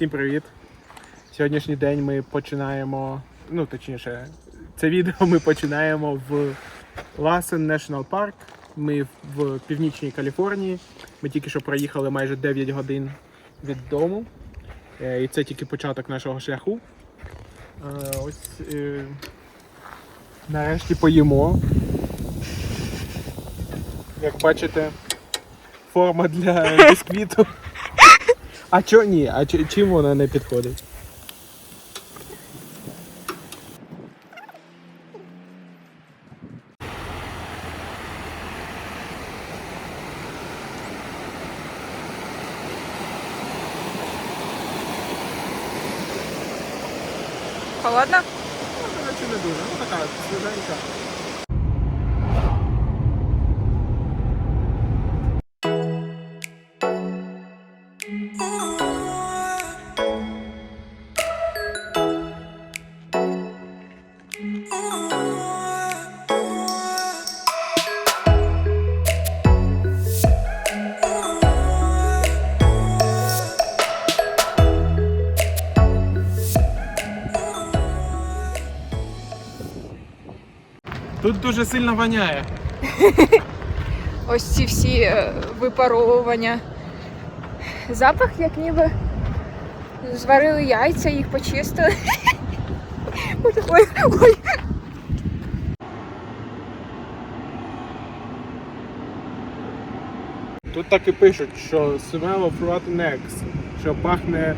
Всім привіт! Сьогоднішній день ми починаємо, ну точніше, це відео ми починаємо в Ласен National Park. Ми в північній Каліфорнії. Ми тільки що проїхали майже 9 годин від дому. Е, І це тільки початок нашого шляху. Е, Ось е, нарешті поїмо. Як бачите, форма для бісквіту. А чо ні? А чи- чим вона не підходить? Тут дуже сильно воняє. Ось ці всі е, випаровування. Запах, як ніби зварили яйця, їх почистили. Ой, ой. Тут так і пишуть, що smell of rotten eggs, що пахне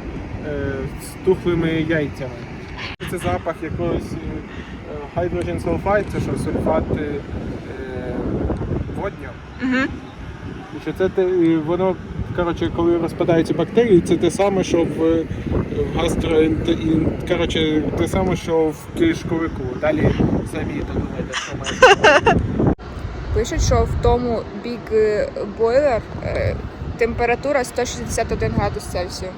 е, стухлими яйцями. Це запах якогось е, hydrogen sulfide, це що сульфат е, е, водню. Мгм. І що це те, і воно, коротше, коли розпадаються бактерії, це те саме, що в, в гастро... Коротше, те саме, що в кишковику. Далі самі додумайте, що має. Пишуть, що в тому Big Boiler е, температура 161 градус Цельсію.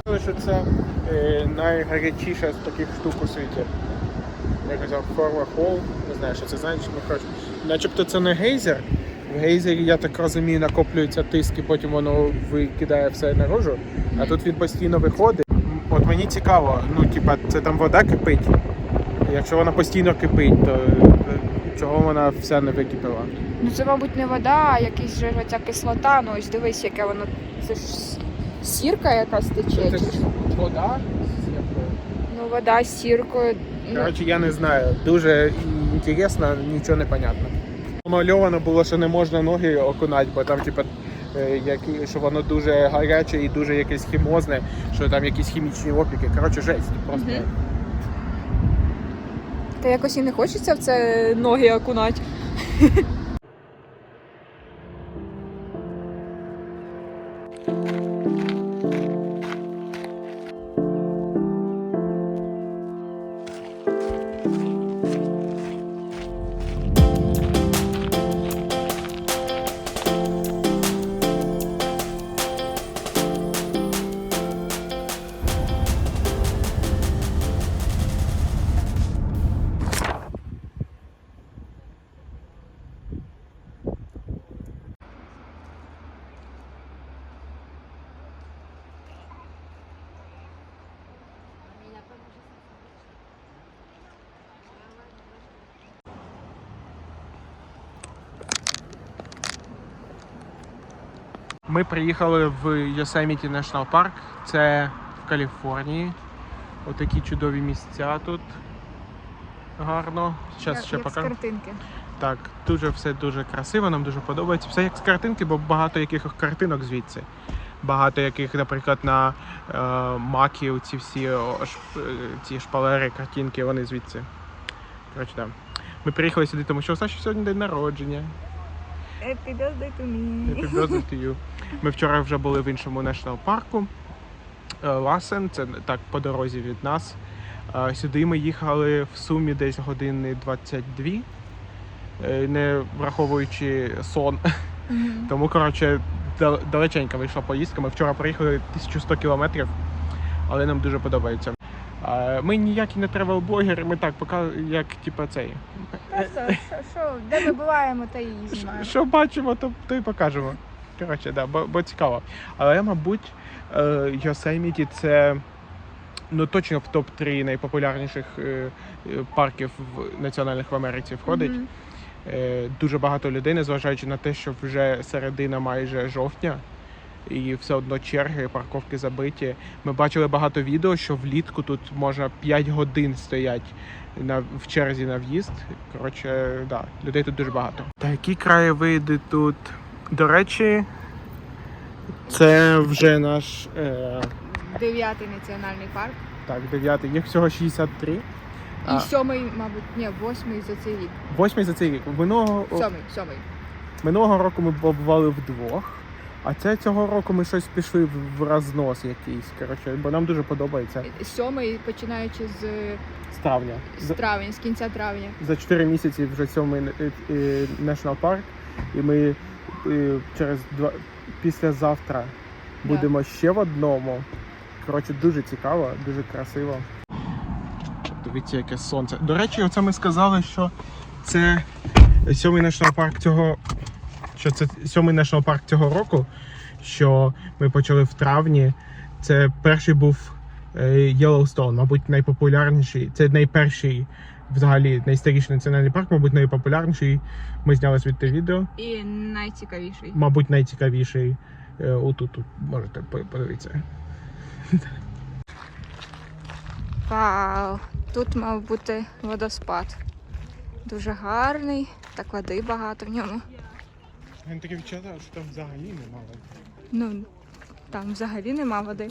Сказали, що це е, найгарячіша з таких штук у світі. Я казав Forward Hall, не знаю, що це значить, ну коротше. Начебто це не гейзер. В гейзері, я так розумію, накоплюється тиск і потім воно викидає все наружу. А тут він постійно виходить. От мені цікаво, ну типа, це там вода кипить. Якщо вона постійно кипить, то е, чого вона вся не википіла? Ну це, мабуть, не вода, а якась же ця кислота. Ну ось дивись, яке воно. Це ж сірка якась тече. Це ж вода? Ну, вода з сіркою. Коротше, я не знаю. Дуже інтересно, нічого не понятно. Мальовано було, що не можна ноги окунати, бо там, типу, е, які- що воно дуже гаряче і дуже якесь хімозне, що там якісь хімічні опіки. Коротше, жесть. Просто. Та якось і не хочеться в це ноги окунати. Ми приїхали в Yosemite National Park. Це в Каліфорнії. Отакі чудові місця тут. Гарно. Зараз ще покажу. картинки. Так, дуже все дуже красиво, нам дуже подобається. Все як з картинки, бо багато яких картинок звідси. Багато яких, наприклад, на е, макі ці всі о, ш, е, ці шпалери, картинки, вони звідси. Коротше, да. Ми приїхали сюди, тому що у Саші сьогодні день народження. Happy birthday to me. Happy birthday to you. Ми вчора вже були в іншому national парку. Ласен, це так по дорозі від нас. Е, Сюди ми їхали в сумі десь години 22, е, не враховуючи сон. Мгм. Тому, коротше, дал- далеченька вийшла поїздка. Ми вчора проїхали 1100 кілометрів, але нам дуже подобається. Ми ніякі не тревел-блогери, ми так показуємо, як типу, цей. Та що, де ми буваємо, та і знімаємо. Що бачимо, то, то й покажемо. Коротше, да, бо, бо цікаво. Але, мабуть, е, Йосеміті це ну, точно в топ-3 найпопулярніших е, е, парків національних в Америці входить. Мгм. Е, дуже багато людей, незважаючи на те, що вже середина майже жовтня, і все одно черги, парковки забиті. Ми бачили багато відео, що влітку тут можна 5 годин стоять на, в черзі на в'їзд. Коротше, да, людей тут дуже багато. Та які краєвиди тут? До речі, це вже наш е, Дев'ятий національний парк. так, дев'ятий. Їх всього 63. І сьомий, мабуть, ні, восьмий за цей рік. Восьмий за цей рік. Минулого, Сьомий, сьомий. Минулого року ми побували вдвох, а це цього року ми щось пішли в, рознос якийсь. Коротше, бо нам дуже подобається. Сьомий, починаючи з, З травня. з травня, з кінця травня. за 4 місяці вже сьомий National Парк, і ми е, через два післязавтра будемо ще в одному. Коротше, дуже цікаво, дуже красиво. Дивіться, яке сонце. До речі, оце ми сказали, що це сьомий націонал парк цього. Що це сьомий націонал парк цього року, що ми почали в травні. Це перший був е, Yellowstone, мабуть, найпопулярніший. Це найперший, взагалі, найстаріший національний парк, мабуть, найпопулярніший. Ми зняли звідти відео. І найцікавіший. Мабуть, найцікавіший. Е, Отут тут можете подивитися. Вау! Тут мав бути водоспад. Дуже гарний, так води багато в ньому. Він таке відчуття, що там взагалі немає. Ну, там взагалі нема води.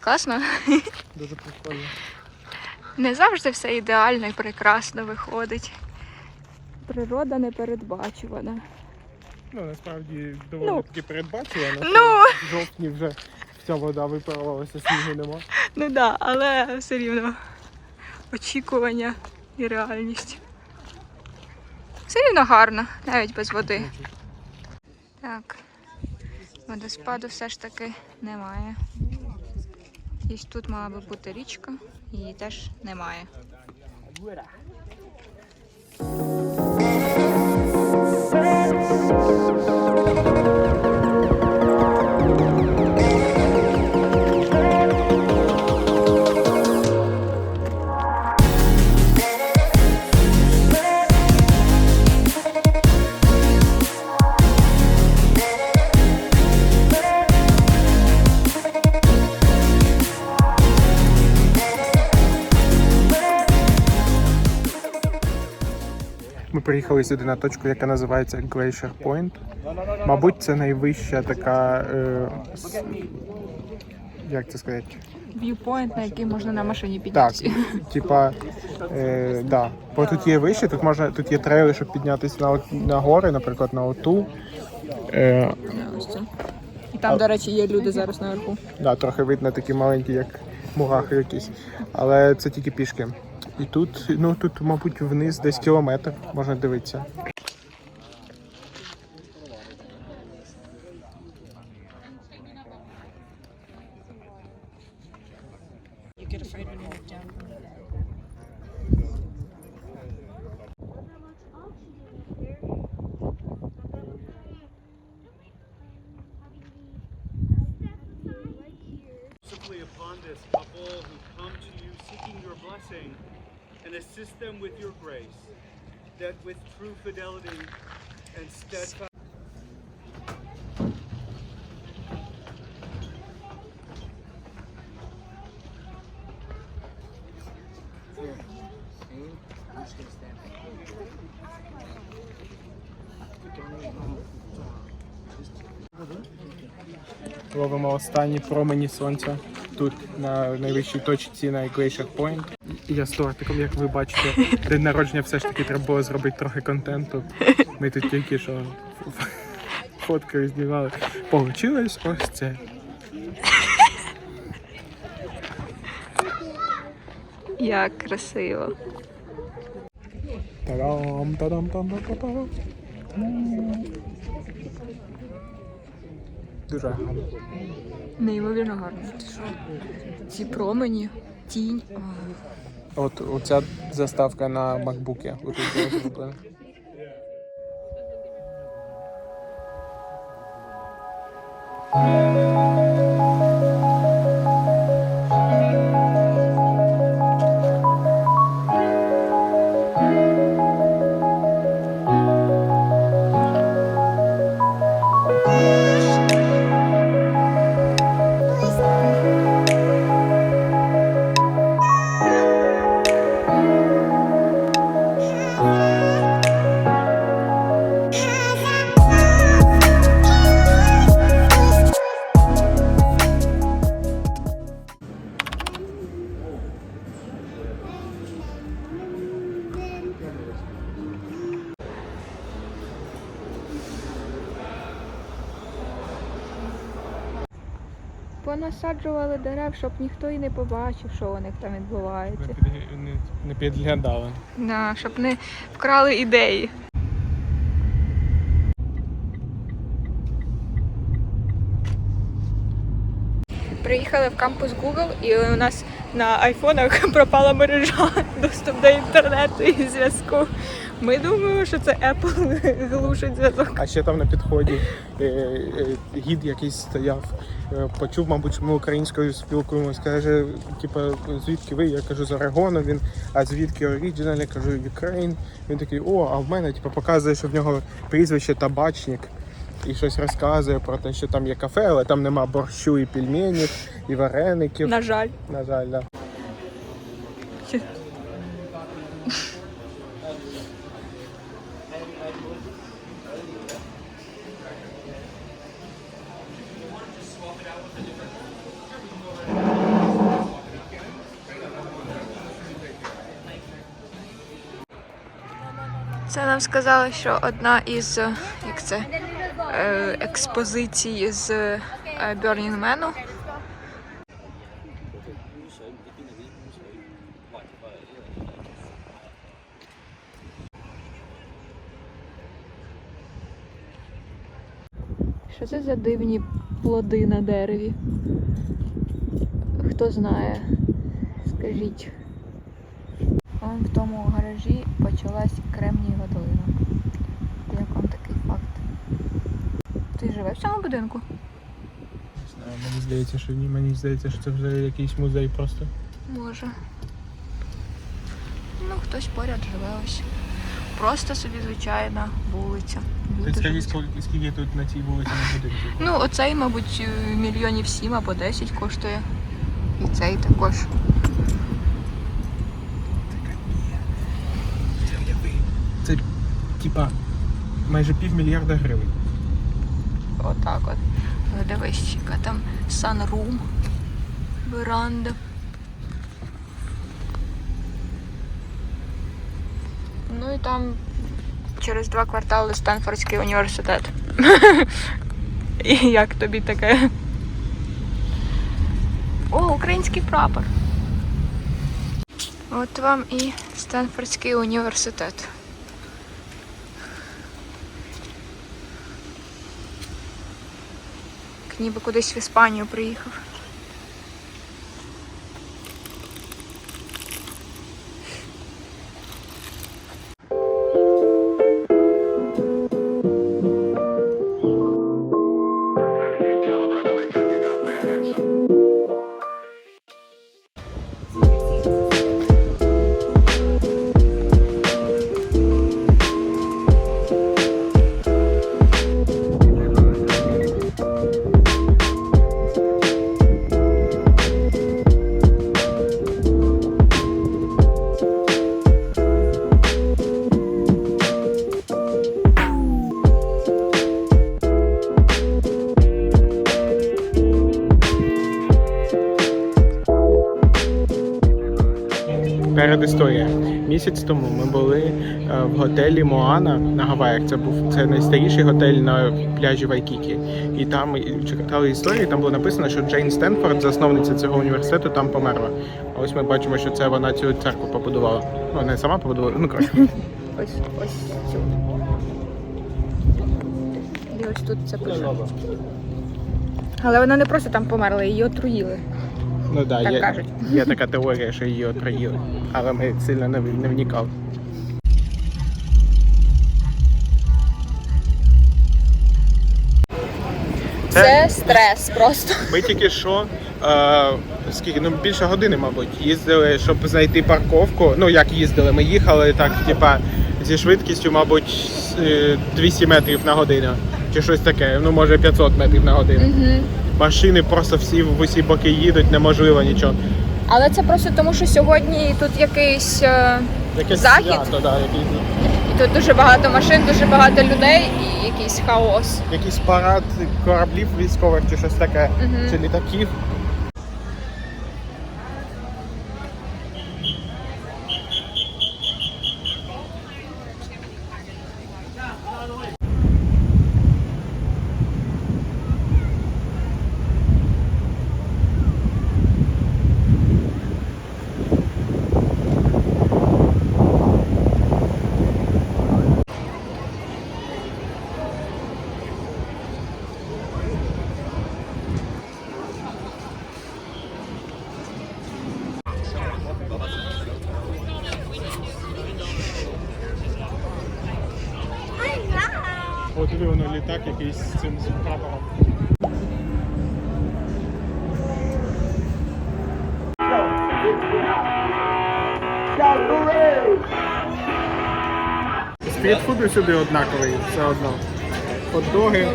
Класно. Дуже прикольно. Не завжди все ідеально і прекрасно виходить. Природа непередбачувана. Ну, насправді доволі Ну. таки передбачувано. що Ну. В жовтні вже вся вода випарувалася, снігу нема. Ну так, да, але все рівно очікування і реальність. Рівно гарно, навіть без води. Так. Водоспаду все ж таки немає. І тут мала би бути річка, її теж немає. Ми приїхали сюди на точку, яка називається Glacier Point. Мабуть, це найвища така. Е, с- як це сказати? В'юпойнт, на який можна на машині Так, підійти. типа, е, да. Бо тут є вище, тут можна, тут є трейли, щоб піднятися на, от- на гори, наприклад, на оту. Е, І там, до речі, є люди зараз наверху. Да, трохи видно такі маленькі, як мурахи якісь. Але це тільки пішки. І тут, ну тут, мабуть, вниз десь кілометр можна дивитися. upon this couple who come to you seeking your blessing and assist them with your grace, that with true fidelity and steadfast Ловимо останні промені сонця тут на найвищій точці на Glacier Point. Я з тортиком, як ви бачите, день народження все ж таки треба було зробити трохи контенту. Ми тут тільки що ф- фоткою знімали. Получилось ось це. Як красиво. Та-дам, та-дам, там та та Дуже гарно. Неймовірно гарно. Ці промені, тінь. От оця заставка на макбуки. Дерев, щоб ніхто і не побачив, що у них там відбувається. Не підглядали. Да, щоб не вкрали ідеї. Приїхали в кампус Google і у нас на айфонах пропала мережа, доступ до інтернету і зв'язку. Ми думаємо, що це Apple глушить зв'язок. А ще там на підході е, е, гід якийсь стояв, е, почув, мабуть, що ми українською спілкуємось. Каже, типу, звідки ви? Я кажу, з Орегону. Він, а звідки оригінал? Я кажу, Ukraine. Він такий, о, а в мене типу, показує, що в нього прізвище табачник. І щось розказує про те, що там є кафе, але там нема борщу і пельменів, і вареників. На жаль. На жаль, да. Це нам сказали, що одна із е, як це, е, експозицій з е, Burning Man. Що це за дивні плоди на дереві? Хто знає, скажіть. Вон в тому гаражі почалась кремнієва долина. Як вам такий факт? Ти живеш в цьому будинку? Не знаю, мені здається, що ні, мені здається, що це вже якийсь музей просто. Може. Ну, хтось поряд живе ось. Просто собі звичайна вулиця. Люди Ти скажи, живуть. скільки, скільки тут на цій вулиці не будинків? Ну, оцей, мабуть, мільйонів сім або 10 коштує. І цей також. Це типа майже півмільярда гривень. Отак от. Ну, Дивись, яка там санрум, веранда. Ну і там через два квартали Стенфордський університет. І як тобі таке? О, український прапор. От вам і Стенфордський університет. Ніби кудись в Іспанію приїхав. Готелі Моана на Гаваях. Це був це найстаріший готель на пляжі Вайкікі. І там читали історії. Там було написано, що Джейн Стенфорд, засновниця цього університету, там померла. А ось ми бачимо, що це вона цю церкву побудувала. Ну не сама побудувала, ну коротше. Ось ось цю. І ось тут це пише. Але вона не просто там померла, її отруїли. Ну да, Так є, кажуть. є така теорія, що її отруїли. Але ми сильно не, не вникали. Це стрес просто. Ми тільки що е, скільки, ну більше години, мабуть, їздили, щоб знайти парковку. Ну як їздили, ми їхали так, типа, зі швидкістю, мабуть, е, 200 метрів на годину. Чи щось таке, ну може 500 метрів на годину. Угу. Машини просто всі в усі боки їдуть, неможливо нічого. Але це просто тому, що сьогодні тут якийсь. е, Якесь Захід? свято, да, якийсь, тут дуже багато машин, дуже багато людей і якийсь хаос. якийсь парад кораблів військових чи щось таке, Мгм. чи літаків. От диви, воно літак якийсь з цим з прапором. Стрітфуд сюди однаковий, все одно. Хот-доги.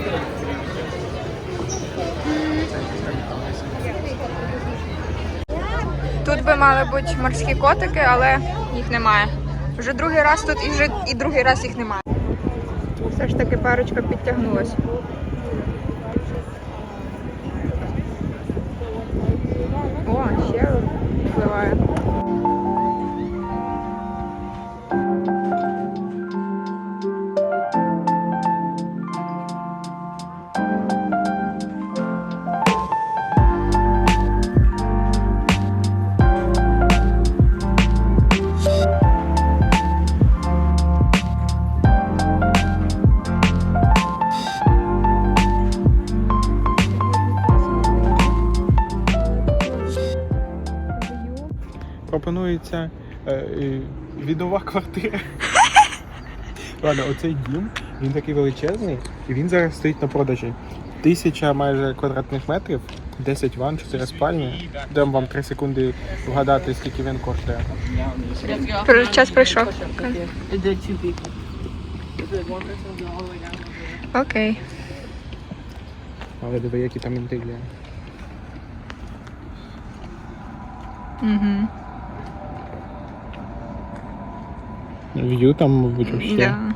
Тут би мали бути морські котики, але їх немає. Вже другий раз тут і вже і другий раз їх немає. Ж таки парочка підтягнулася. О, ще впливає. Відова квартира. Ладно, оцей дім, він такий величезний, і він зараз стоїть на продажі. Тисяча майже квадратних метрів, 10 ванн, 4 спальні. Дам вам 3 секунди вгадати, скільки він коштує. Про- Час пройшов. Окей. Але диви, які там інтриги. Угу. В'ю там, мабуть, вообще. Да.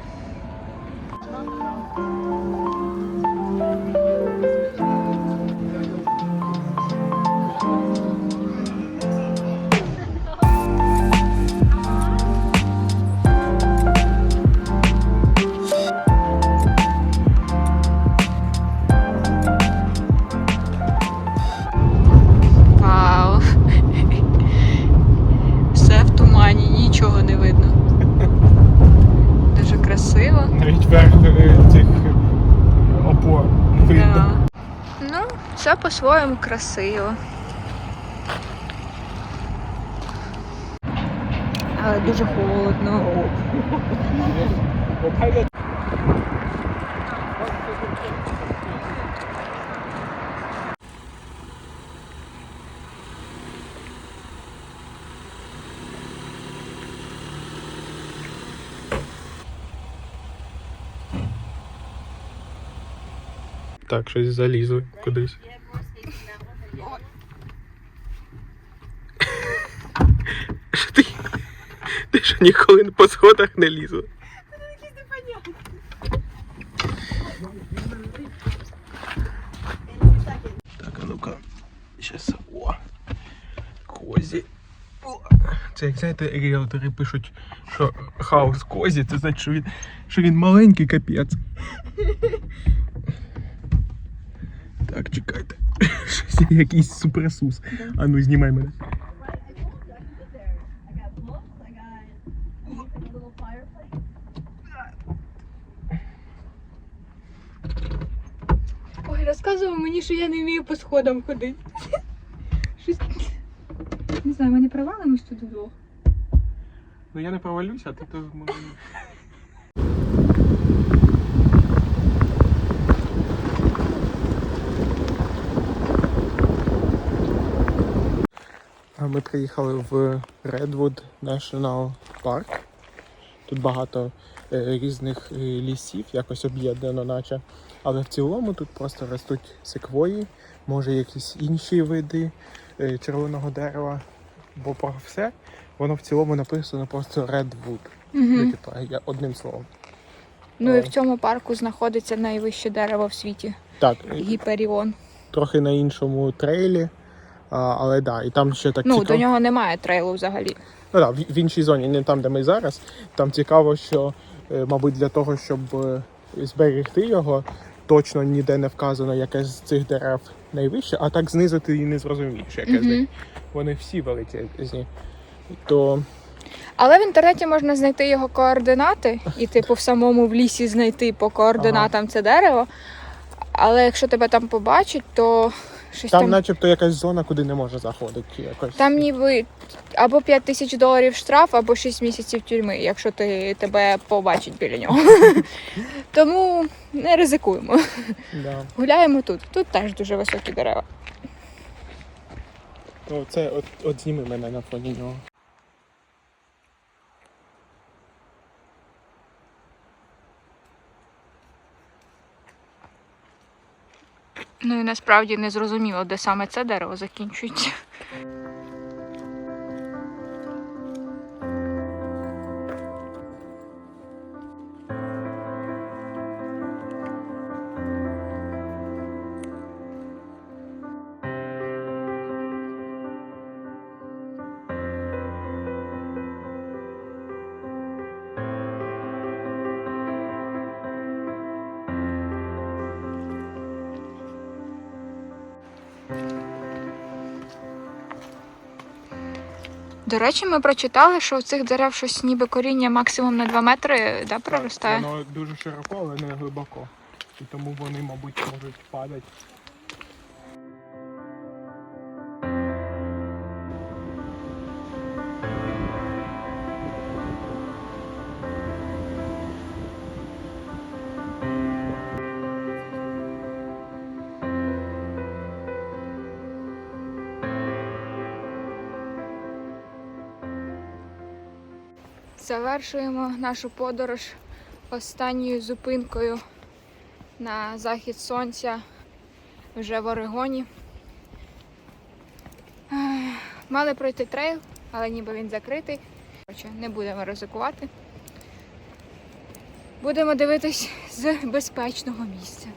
По-своєму красиво. Але дуже холодно. Так, щось залізли кудись. Ти? Ти що ніколи по сходах не лізла? Так, а ну-ка. Щас. О. Козі. Це як знаєте, ріелтори пишуть, що хаос козі, це значить, що він, що він маленький капець. Так, чекайте. Якийсь суперсус. А ну знімай мене. Ой, розказував мені, що я не вмію по сходам ходити. Щось... Не знаю, ми не провалимось тут вдвох. Ну я не провалюся, а ти то може. Ми приїхали в Redwood National Park. Тут багато е, різних е, лісів, якось об'єднано, наче. Але в цілому тут просто ростуть секвої, може якісь інші види е, червоного дерева. Бо про все воно в цілому написано просто Redwood. Угу. я одним словом. Ну і в цьому парку знаходиться найвище дерево в світі Так, гіперіон. трохи на іншому трейлі, а, але да, і там ще так Ну, цікаво. до нього немає трейлу взагалі. Ну да, в, в іншій зоні, не там, де ми зараз. Там цікаво, що, е, мабуть, для того, щоб е, зберегти його, точно ніде не вказано, яке з цих дерев найвище, а так знизу ти і не зрозумієш, яке з них. Угу. Вони всі величезні. То Але в інтернеті можна знайти його координати і, типу, в самому в лісі знайти по координатам це дерево. Але якщо тебе там побачать, то щось там, там. начебто, якась зона, куди не може заходити. Якось. Там ніби або 5 тисяч доларів штраф, або 6 місяців тюрми, якщо ти тебе побачить біля нього. Тому не ризикуємо. Да. Гуляємо тут. Тут теж дуже високі дерева. Ну, це от, от зніми мене на фоні нього. Ну і насправді не зрозуміло, де саме це дерево закінчується. До речі, ми прочитали, що у цих дерев щось ніби коріння максимум на 2 метри да, проростає. Воно дуже широко, але не глибоко. І тому вони, мабуть, можуть падати. Завершуємо нашу подорож останньою зупинкою на захід сонця вже в Орегоні. Мали пройти трейл, але ніби він закритий. Коротше, не будемо ризикувати. Будемо дивитись з безпечного місця.